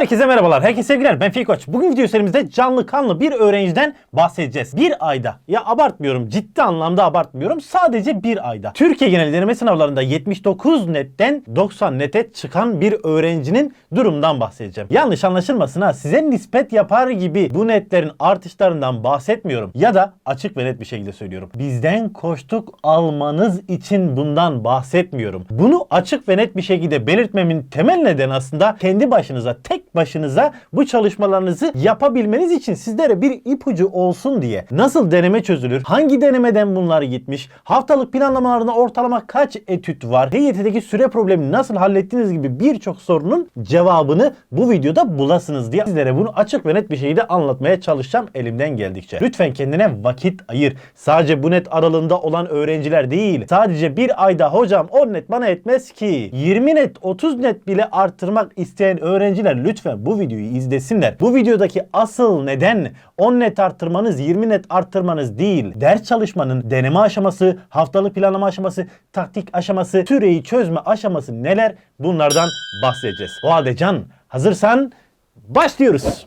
Herkese merhabalar, herkese sevgiler. Ben Fikoç. Bugün video serimizde canlı kanlı bir öğrenciden bahsedeceğiz. Bir ayda, ya abartmıyorum, ciddi anlamda abartmıyorum. Sadece bir ayda. Türkiye genel deneme sınavlarında 79 netten 90 nete çıkan bir öğrencinin durumundan bahsedeceğim. Yanlış anlaşılmasın ha, size nispet yapar gibi bu netlerin artışlarından bahsetmiyorum. Ya da açık ve net bir şekilde söylüyorum. Bizden koştuk almanız için bundan bahsetmiyorum. Bunu açık ve net bir şekilde belirtmemin temel nedeni aslında kendi başınıza, tek başınıza bu çalışmalarınızı yapabilmeniz için sizlere bir ipucu olsun diye. Nasıl deneme çözülür? Hangi denemeden bunlar gitmiş? Haftalık planlamalarında ortalama kaç etüt var? HYT'deki süre problemini nasıl hallettiniz gibi birçok sorunun cevabını bu videoda bulasınız diye sizlere bunu açık ve net bir şekilde anlatmaya çalışacağım elimden geldikçe. Lütfen kendine vakit ayır. Sadece bu net aralığında olan öğrenciler değil. Sadece bir ayda hocam 10 net bana etmez ki. 20 net 30 net bile arttırmak isteyen öğrenciler lütfen bu videoyu izlesinler. Bu videodaki asıl neden 10 net arttırmanız 20 net arttırmanız değil. Ders çalışmanın deneme aşaması, haftalık planlama aşaması, taktik aşaması, süreyi çözme aşaması neler bunlardan bahsedeceğiz. O halde Can hazırsan başlıyoruz.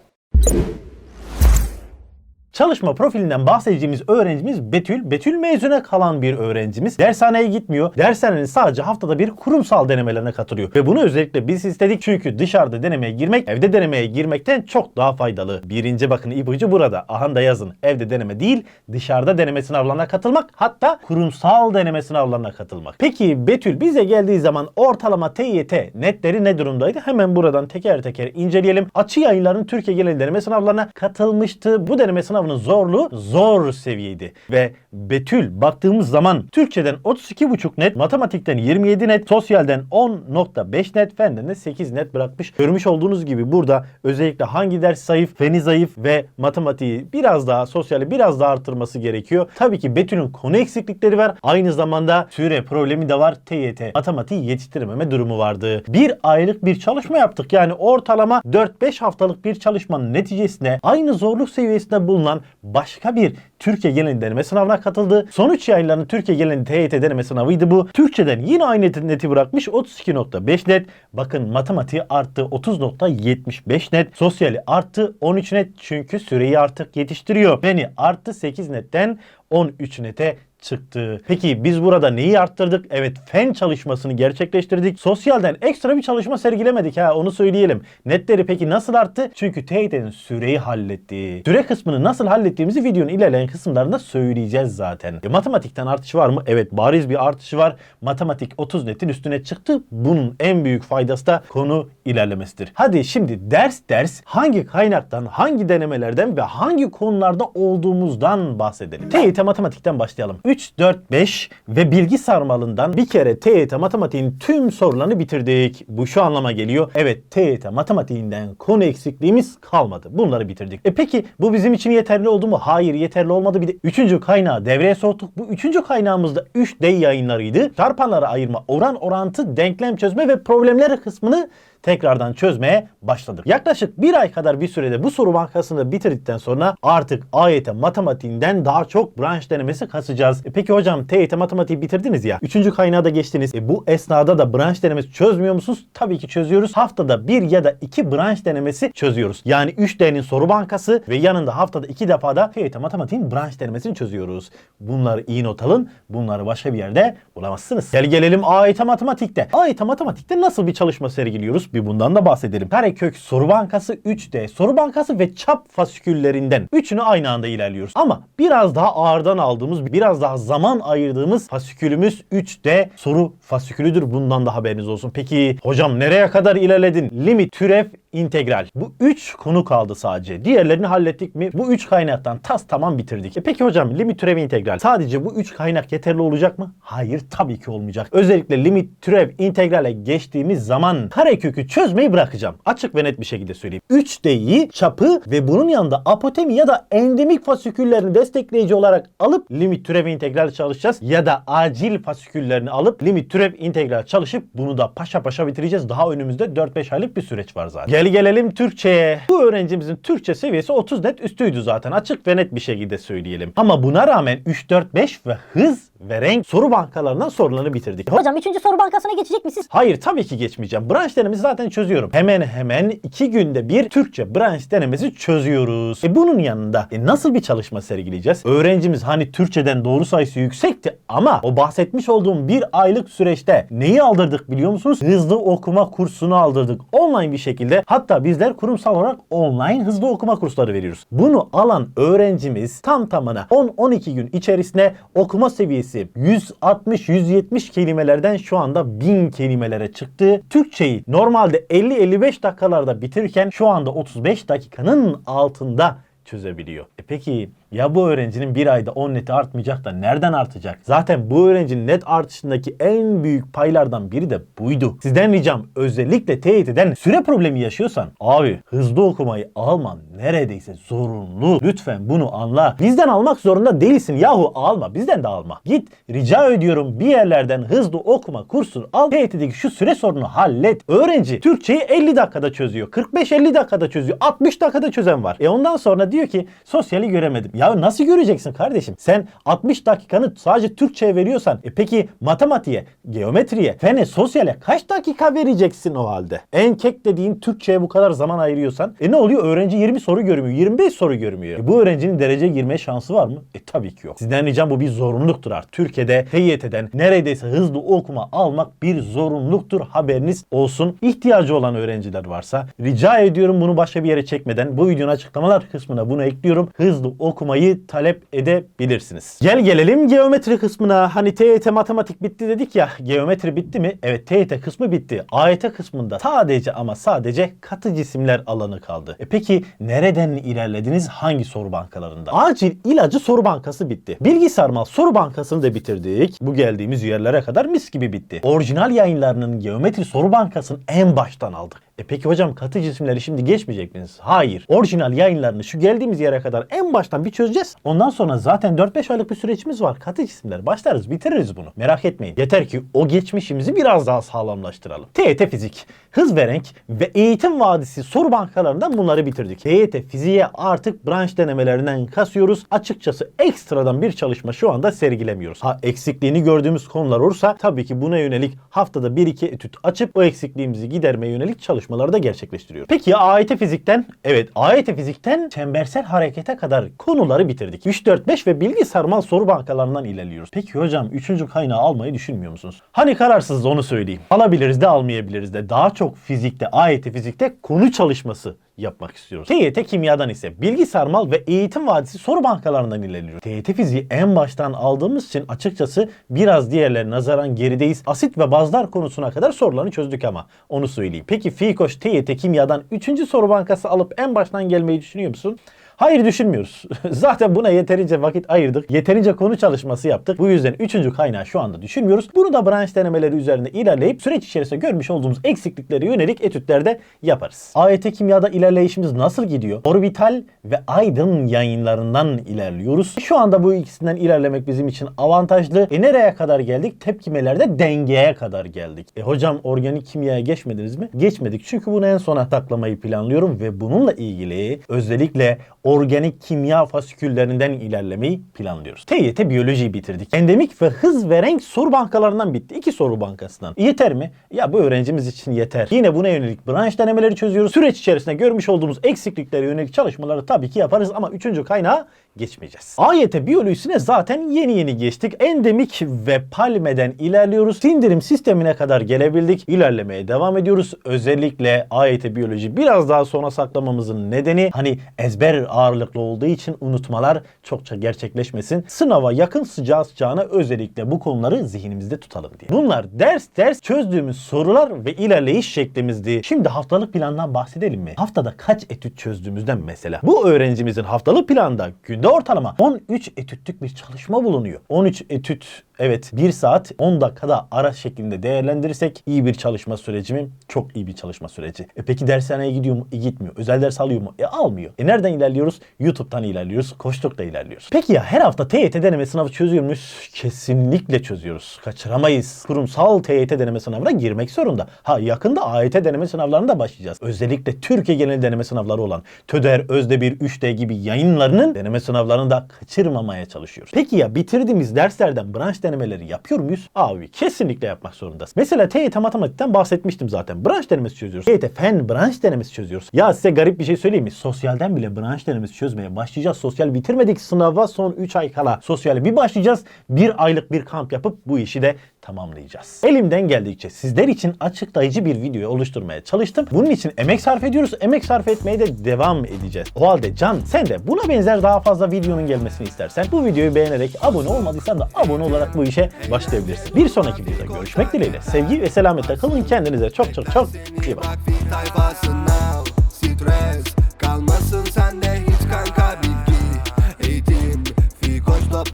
Çalışma profilinden bahsedeceğimiz öğrencimiz Betül. Betül mezuna kalan bir öğrencimiz. Dershaneye gitmiyor. Dershanenin sadece haftada bir kurumsal denemelerine katılıyor. Ve bunu özellikle biz istedik çünkü dışarıda denemeye girmek evde denemeye girmekten çok daha faydalı. Birinci bakın ipucu burada. Aha da yazın. Evde deneme değil dışarıda deneme sınavlarına katılmak hatta kurumsal deneme sınavlarına katılmak. Peki Betül bize geldiği zaman ortalama TYT netleri ne durumdaydı? Hemen buradan teker teker inceleyelim. Açı yayınların Türkiye genel deneme sınavlarına katılmıştı. Bu deneme sınavı sınavının zorluğu zor seviyeydi. Ve Betül baktığımız zaman Türkçeden 32,5 net, matematikten 27 net, sosyalden 10.5 net, fenden de 8 net bırakmış. Görmüş olduğunuz gibi burada özellikle hangi ders zayıf, feni zayıf ve matematiği biraz daha, sosyali biraz daha artırması gerekiyor. Tabii ki Betül'ün konu eksiklikleri var. Aynı zamanda süre problemi de var. TYT matematiği yetiştirememe durumu vardı. Bir aylık bir çalışma yaptık. Yani ortalama 4-5 haftalık bir çalışmanın neticesinde aynı zorluk seviyesinde bulunan başka bir Türkiye genel deneme sınavına katıldı. Son 3 yayınlarının Türkiye genel TYT deneme sınavıydı bu. Türkçeden yine aynı neti bırakmış 32.5 net. Bakın matematiği arttı 30.75 net. Sosyali arttı 13 net çünkü süreyi artık yetiştiriyor. Beni arttı 8 netten 13 nete çıktı. Peki biz burada neyi arttırdık? Evet fen çalışmasını gerçekleştirdik. Sosyalden ekstra bir çalışma sergilemedik ha onu söyleyelim. Netleri peki nasıl arttı? Çünkü TYT'nin süreyi halletti. Süre kısmını nasıl hallettiğimizi videonun ilerleyen kısımlarında söyleyeceğiz zaten. E, matematikten artış var mı? Evet bariz bir artışı var. Matematik 30 netin üstüne çıktı. Bunun en büyük faydası da konu ilerlemesidir. Hadi şimdi ders ders hangi kaynaktan, hangi denemelerden ve hangi konularda olduğumuzdan bahsedelim. TYT matematikten başlayalım. 3, 4, 5 ve bilgi sarmalından bir kere TYT matematiğin tüm sorularını bitirdik. Bu şu anlama geliyor. Evet TYT matematiğinden konu eksikliğimiz kalmadı. Bunları bitirdik. E peki bu bizim için yeterli oldu mu? Hayır yeterli olmadı. Bir de üçüncü kaynağı devreye soktuk. Bu üçüncü kaynağımızda 3D yayınlarıydı. Çarpanlara ayırma, oran orantı, denklem çözme ve problemler kısmını tekrardan çözmeye başladık. Yaklaşık bir ay kadar bir sürede bu soru bankasını bitirdikten sonra artık AYT matematiğinden daha çok branş denemesi kasacağız. E peki hocam TYT matematiği bitirdiniz ya. Üçüncü kaynağı da geçtiniz. E bu esnada da branş denemesi çözmüyor musunuz? Tabii ki çözüyoruz. Haftada bir ya da iki branş denemesi çözüyoruz. Yani 3D'nin soru bankası ve yanında haftada iki defa da TYT matematiğin branş denemesini çözüyoruz. Bunları iyi not alın. Bunları başka bir yerde bulamazsınız. Gel gelelim AYT matematikte. AYT matematikte nasıl bir çalışma sergiliyoruz? Bir bundan da bahsedelim. Karekök soru bankası 3D soru bankası ve çap fasiküllerinden. Üçünü aynı anda ilerliyoruz. Ama biraz daha ağırdan aldığımız, biraz daha zaman ayırdığımız fasikülümüz 3D soru fasikülüdür. Bundan da haberiniz olsun. Peki hocam nereye kadar ilerledin? Limit, türev, integral. Bu 3 konu kaldı sadece. Diğerlerini hallettik mi? Bu 3 kaynaktan tas tamam bitirdik. E peki hocam limit, türev, integral. Sadece bu 3 kaynak yeterli olacak mı? Hayır tabii ki olmayacak. Özellikle limit, türev, integrale geçtiğimiz zaman karekökü çözmeyi bırakacağım. Açık ve net bir şekilde söyleyeyim. 3D'yi, çapı ve bunun yanında apotemi ya da endemik fasiküllerini destekleyici olarak alıp limit, türev, integral çalışacağız. Ya da acil fasiküllerini alıp limit, türev, integral çalışıp bunu da paşa paşa bitireceğiz. Daha önümüzde 4-5 aylık bir süreç var zaten. Gel gelelim Türkçe'ye. Bu öğrencimizin Türkçe seviyesi 30 net üstüydü zaten. Açık ve net bir şekilde söyleyelim. Ama buna rağmen 3, 4, 5 ve hız ve renk soru bankalarından sorularını bitirdik. Hocam 3. soru bankasına geçecek misiniz? Hayır tabii ki geçmeyeceğim. Branş denemesi zaten çözüyorum. Hemen hemen iki günde bir Türkçe branş denemesi çözüyoruz. E bunun yanında e nasıl bir çalışma sergileyeceğiz? Öğrencimiz hani Türkçeden doğru sayısı yüksekti ama o bahsetmiş olduğum bir aylık süreçte neyi aldırdık biliyor musunuz? Hızlı okuma kursunu aldırdık. Online bir şekilde. Hatta bizler kurumsal olarak online hızlı okuma kursları veriyoruz. Bunu alan öğrencimiz tam tamına 10-12 gün içerisinde okuma seviyesi 160-170 kelimelerden şu anda 1000 kelimelere çıktı. Türkçeyi normalde 50-55 dakikalarda bitirirken şu anda 35 dakikanın altında çözebiliyor. E peki ya bu öğrencinin bir ayda 10 neti artmayacak da nereden artacak? Zaten bu öğrencinin net artışındaki en büyük paylardan biri de buydu. Sizden ricam özellikle TYT'den süre problemi yaşıyorsan abi hızlı okumayı alman neredeyse zorunlu. Lütfen bunu anla. Bizden almak zorunda değilsin yahu alma. Bizden de alma. Git rica ediyorum bir yerlerden hızlı okuma kursunu al. TYT'deki şu süre sorunu hallet. Öğrenci Türkçeyi 50 dakikada çözüyor. 45-50 dakikada çözüyor. 60 dakikada çözen var. E ondan sonra diyor ki sosyali göremedim. Ya nasıl göreceksin kardeşim? Sen 60 dakikanı sadece Türkçe'ye veriyorsan e peki matematiğe, geometriye, fene, sosyale kaç dakika vereceksin o halde? En kek dediğin Türkçe'ye bu kadar zaman ayırıyorsan e ne oluyor? Öğrenci 20 soru görmüyor, 25 soru görmüyor. E bu öğrencinin dereceye girme şansı var mı? E tabii ki yok. Sizden ricam bu bir zorunluluktur artık. Türkiye'de TYT'den neredeyse hızlı okuma almak bir zorunluluktur. Haberiniz olsun. İhtiyacı olan öğrenciler varsa rica ediyorum bunu başka bir yere çekmeden bu videonun açıklamalar kısmına bunu ekliyorum. Hızlı okumayı talep edebilirsiniz. Gel gelelim geometri kısmına. Hani TYT matematik bitti dedik ya. Geometri bitti mi? Evet TYT kısmı bitti. AYT kısmında sadece ama sadece katı cisimler alanı kaldı. E peki nereden ilerlediniz? Hangi soru bankalarında? Acil ilacı soru bankası bitti. Bilgisayar mal soru bankasını da bitirdik. Bu geldiğimiz yerlere kadar mis gibi bitti. Orijinal yayınlarının geometri soru bankasını en baştan aldık. E peki hocam katı cisimleri şimdi geçmeyecek misiniz? Hayır. Orijinal yayınlarını şu geldiğimiz yere kadar en baştan bir çözeceğiz. Ondan sonra zaten 4-5 aylık bir süreçimiz var. Katı cisimler başlarız bitiririz bunu. Merak etmeyin. Yeter ki o geçmişimizi biraz daha sağlamlaştıralım. TYT fizik, hız ve renk ve eğitim vadisi soru bankalarından bunları bitirdik. TYT fiziğe artık branş denemelerinden kasıyoruz. Açıkçası ekstradan bir çalışma şu anda sergilemiyoruz. Ha eksikliğini gördüğümüz konular olursa tabii ki buna yönelik haftada 1-2 etüt açıp o eksikliğimizi gidermeye yönelik çalışmaları da gerçekleştiriyoruz. Peki ya AYT fizikten? Evet AYT fizikten çembersel harekete kadar konuları bitirdik. 3, 4, 5 ve bilgi sarmal soru bankalarından ilerliyoruz. Peki hocam 3. kaynağı almayı düşünmüyor musunuz? Hani kararsız onu söyleyeyim. Alabiliriz de almayabiliriz de. Daha çok fizikte, AYT fizikte konu çalışması yapmak istiyoruz. TYT kimyadan ise bilgi sarmal ve eğitim vadisi soru bankalarından ilerliyoruz. TYT fiziği en baştan aldığımız için açıkçası biraz diğerlerine nazaran gerideyiz. Asit ve bazlar konusuna kadar sorularını çözdük ama onu söyleyeyim. Peki Fikoş TYT kimyadan 3. soru bankası alıp en baştan gelmeyi düşünüyor musun? Hayır düşünmüyoruz. Zaten buna yeterince vakit ayırdık. Yeterince konu çalışması yaptık. Bu yüzden üçüncü kaynağı şu anda düşünmüyoruz. Bunu da branş denemeleri üzerinde ilerleyip süreç içerisinde görmüş olduğumuz eksikliklere yönelik etütlerde yaparız. AYT kimyada ilerleyişimiz nasıl gidiyor? Orbital ve Aydın yayınlarından ilerliyoruz. Şu anda bu ikisinden ilerlemek bizim için avantajlı. E nereye kadar geldik? Tepkimelerde dengeye kadar geldik. E hocam organik kimyaya geçmediniz mi? Geçmedik. Çünkü bunu en sona taklamayı planlıyorum ve bununla ilgili özellikle organik kimya fasiküllerinden ilerlemeyi planlıyoruz. TYT biyolojiyi bitirdik. Endemik ve hız ve renk soru bankalarından bitti. İki soru bankasından. Yeter mi? Ya bu öğrencimiz için yeter. Yine buna yönelik branş denemeleri çözüyoruz. Süreç içerisinde görmüş olduğumuz eksikliklere yönelik çalışmaları tabii ki yaparız ama üçüncü kaynağı geçmeyeceğiz. AYT biyolojisine zaten yeni yeni geçtik. Endemik ve palmeden ilerliyoruz. Sindirim sistemine kadar gelebildik. İlerlemeye devam ediyoruz. Özellikle AYT biyoloji biraz daha sona saklamamızın nedeni hani ezber ağırlıklı olduğu için unutmalar çokça gerçekleşmesin. Sınava yakın sıcağı sıcağına özellikle bu konuları zihnimizde tutalım diye. Bunlar ders ders çözdüğümüz sorular ve ilerleyiş şeklimizdi. Şimdi haftalık plandan bahsedelim mi? Haftada kaç etüt çözdüğümüzden mesela. Bu öğrencimizin haftalık planda günde ortalama 13 etütlük bir çalışma bulunuyor. 13 etüt Evet 1 saat 10 dakikada ara şeklinde değerlendirirsek iyi bir çalışma süreci mi? Çok iyi bir çalışma süreci. E peki dershaneye gidiyor mu? E gitmiyor. Özel ders alıyor mu? E almıyor. E nereden ilerliyoruz? YouTube'dan ilerliyoruz. Koştuk'ta ilerliyoruz. Peki ya her hafta TYT deneme sınavı çözüyor muyuz? Kesinlikle çözüyoruz. Kaçıramayız. Kurumsal TYT deneme sınavına girmek zorunda. Ha yakında AYT deneme sınavlarına da başlayacağız. Özellikle Türkiye genel deneme sınavları olan TÖDER, Özde1, 3D gibi yayınlarının deneme sınavlarını da kaçırmamaya çalışıyoruz. Peki ya bitirdiğimiz derslerden branş deneme denemeleri yapıyor muyuz? Abi kesinlikle yapmak zorundasın. Mesela TYT matematikten bahsetmiştim zaten. Branş denemesi çözüyoruz. TYT fen branş denemesi çözüyoruz. Ya size garip bir şey söyleyeyim mi? Sosyalden bile branş denemesi çözmeye başlayacağız. Sosyal bitirmedik sınava son 3 ay kala. Sosyale bir başlayacağız. Bir aylık bir kamp yapıp bu işi de tamamlayacağız. Elimden geldikçe sizler için açıklayıcı bir video oluşturmaya çalıştım. Bunun için emek sarf ediyoruz. Emek sarf etmeye de devam edeceğiz. O halde Can sen de buna benzer daha fazla videonun gelmesini istersen bu videoyu beğenerek abone olmadıysan da abone olarak bu işe başlayabilirsin. Bir sonraki videoda görüşmek dileğiyle. Sevgi ve selametle kalın. Kendinize çok çok çok iyi bakın.